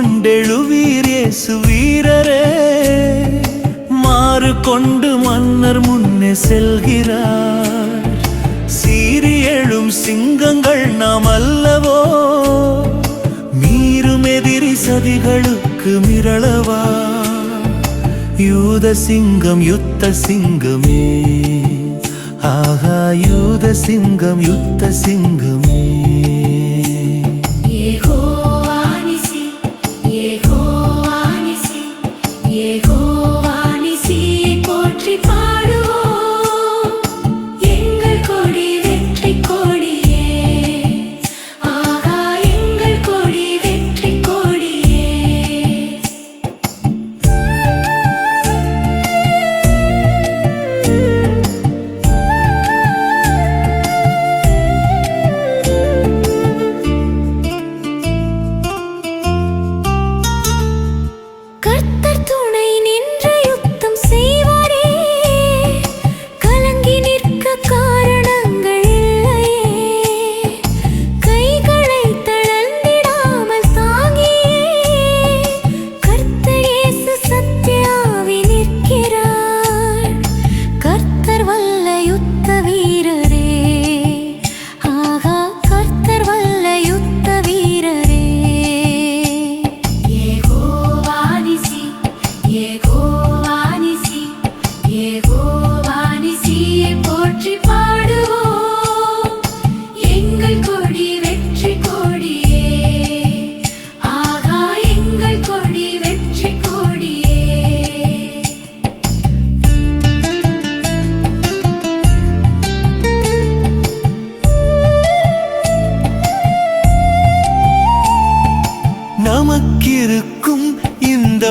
கொண்டெழுவீரேசு வீரரே. மாறு கொண்டு மன்னர் முன்னே செல்கிறார். சீறி எழும் சிங்கங்கள் நாம் அல்லவோ? மீறும் எதிரி சதிகளுக்கு மிரளவா? யூத சிங்கம் யுத்த சிங்கமே. ஆகா யூத சிங்கம் யுத்த சிங்கம்.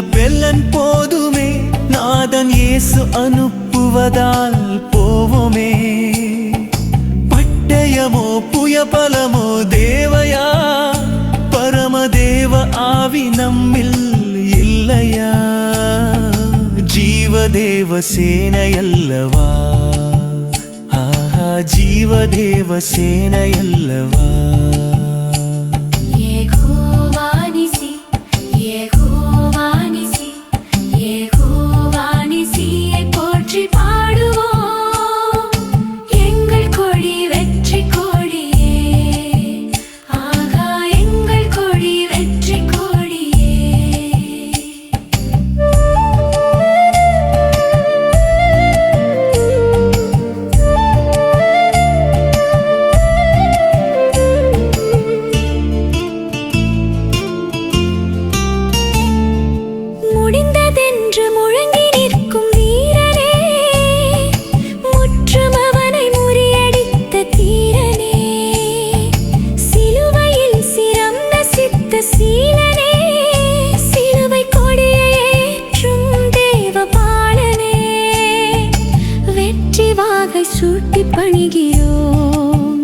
பெல்லன் போதுமே நாதன் இயேசு அனுப்புவதால் போவோமே. பட்டயமோ புயபலமோ தேவையா? பரமதேவ ஆவி நம்மில் இல்லையா? ஜீவதேவ சேனையல்லவா? ஆஹா ஜீவதேவ சேனையல்லவா? பணிகிறோம்.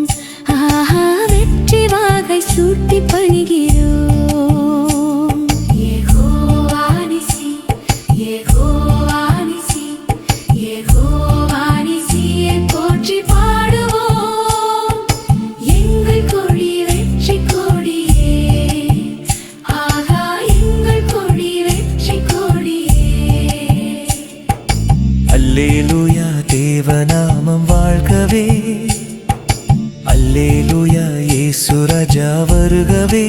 ஆஹா வெற்றி வாகை சூட்டி பணிகிறோம். யெகோவா நிசி யெகோவா போற்றி பாடுவோம். எங்கள் கொடி வெற்றி கொடியே. ஆகா எங்கள் கொடி வெற்றி கொடியே. அல்லேலூயா தேவநாமம் வாழ்கவே அல்லேலூயா ஏசுரஜா வருகவே.